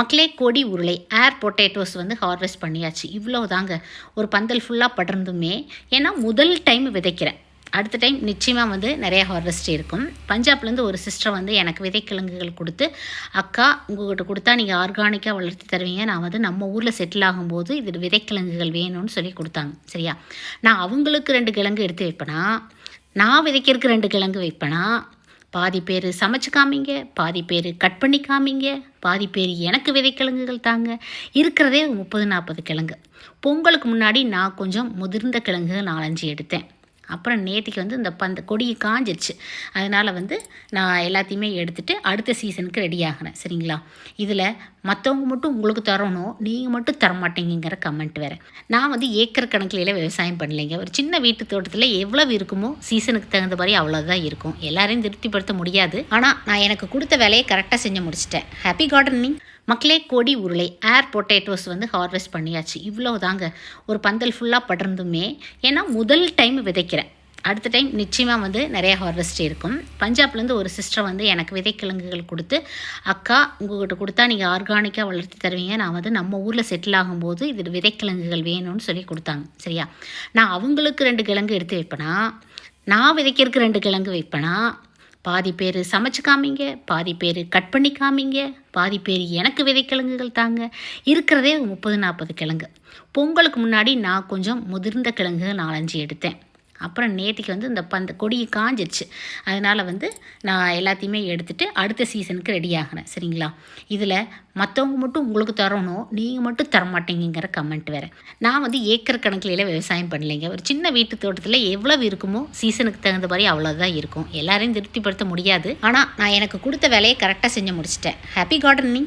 மக்களே கொடி உருளை ஏர் பொட்டேட்டோஸ் வந்து ஹார்வெஸ்ட் பண்ணியாச்சு. இவ்வளோ தாங்க ஒரு பந்தல் ஃபுல்லாக படர்ந்துமே. ஏன்னா முதல் டைம் விதைக்கிறேன். அடுத்த டைம் நிச்சயமாக வந்து நிறைய ஹார்வெஸ்ட் இருக்கும். பஞ்சாப்லேருந்து ஒரு சிஸ்டர் வந்து எனக்கு விதைக்கிழங்குகள் கொடுத்து அக்கா உங்கள்கிட்ட கொடுத்தா நீங்கள் ஆர்கானிக்காக வளர்த்து தருவீங்க. நான் வந்து நம்ம ஊரில் செட்டில் ஆகும்போது இது விதைக்கிழங்குகள் வேணும்னு சொல்லி கொடுத்தாங்க. சரியா? நான் அவங்களுக்கு ரெண்டு கிழங்கு எடுத்து வைப்பேனா? நான் விதைக்கிறதுக்கு ரெண்டு கிழங்கு வைப்பேனா? பாதி பேர் சமைச்சு காமிங்க பாதி பேர் கட் பண்ணி காமிங்க பாதி பேர் எனக்கு விதைக்கிழங்குகள் தாங்க. இருக்கிறதே முப்பது நாற்பது கிழங்கு. பொங்கலுக்கு முன்னாடி நான் கொஞ்சம் முதிர்ந்த கிழங்குகள் நாலஞ்சு எடுத்தேன். அப்புறம் நேற்றுக்கு வந்து இந்த பந்த கொடி காஞ்சிருச்சு. அதனால் வந்து நான் எல்லாத்தையுமே எடுத்துகிட்டு அடுத்த சீசனுக்கு ரெடி ஆகினேன் சரிங்களா? இதில் மற்றவங்க மட்டும் உங்களுக்கு தரணும் நீங்கள் மட்டும் தரமாட்டீங்கிற கமெண்ட் வேறு. நான் வந்து ஏக்கர் கணக்கில் விவசாயம் பண்ணலைங்க. ஒரு சின்ன வீட்டு தோட்டத்தில் எவ்வளவு இருக்குமோ சீசனுக்கு தகுந்த மாதிரி அவ்வளோதான் இருக்கும். எல்லாரையும் திருப்திப்படுத்த முடியாது. ஆனால் நான் எனக்கு கொடுத்த வேலையை கரெக்டாக செஞ்சு முடிச்சிட்டேன். ஹாப்பி கார்டனிங் மக்களே கொடி உருளை ஏர் பொட்டேட்டோஸ் வந்து ஹார்வெஸ்ட் பண்ணியாச்சு. இவ்வளோ தாங்க ஒரு பந்தல் ஃபுல்லாக படர்ந்துமே. ஏன்னா முதல் டைம் விதைக்கிறேன். அடுத்த டைம் நிச்சயமாக வந்து நிறைய ஹார்வெஸ்ட் இருக்கும். பஞ்சாப்லேருந்து ஒரு சிஸ்டர் வந்து எனக்கு விதைக்கிழங்குகள் கொடுத்து அக்கா உங்கள்கிட்ட கொடுத்தா நீங்கள் ஆர்கானிக்காக வளர்த்து தருவீங்க. நான் வந்து நம்ம ஊரில் செட்டில் ஆகும்போது இது விதைக்கிழங்குகள் வேணும்னு சொல்லி கொடுத்தாங்க. சரியா? நான் அவங்களுக்கு ரெண்டு கிழங்கு எடுத்து வைப்பேனா? நான் விதைக்கிறதுக்கு ரெண்டு கிழங்கு வைப்பேனா? பாதி பேர் சமைச்சு காமிங்க பாதி பேர் கட் பண்ணி காமிங்க பாதி பேர் எனக்கு விதைக்கிழங்குகள் தாங்க. இருக்கிறதே முப்பது நாற்பது கிழங்கு. பொங்கலுக்கு முன்னாடி நான் கொஞ்சம் முதிர்ந்த கிழங்குகள் நாலஞ்சு எடுத்தேன். அப்புறம் நேற்றுக்கு வந்து இந்த பந்த கொடி காஞ்சிருச்சு. அதனால் வந்து நான் எல்லாத்தையுமே எடுத்துகிட்டு அடுத்த சீசனுக்கு ரெடி ஆகினேன் சரிங்களா? இதில் மற்றவங்க மட்டும் உங்களுக்கு தரணும் நீங்கள் மட்டும் தரமாட்டீங்கிற கமெண்ட் வேறு. நான் வந்து ஏக்கர் கணக்கில் விவசாயம் பண்ணலைங்க. ஒரு சின்ன வீட்டு தோட்டத்தில் எவ்வளவு இருக்குமோ சீசனுக்கு தகுந்த மாதிரி அவ்வளோதான் இருக்கும். எல்லாரையும் திருப்திப்படுத்த முடியாது. ஆனால் நான் எனக்கு கொடுத்த வேலையை கரெக்டாக செஞ்சு முடிச்சிட்டேன். Happy gardening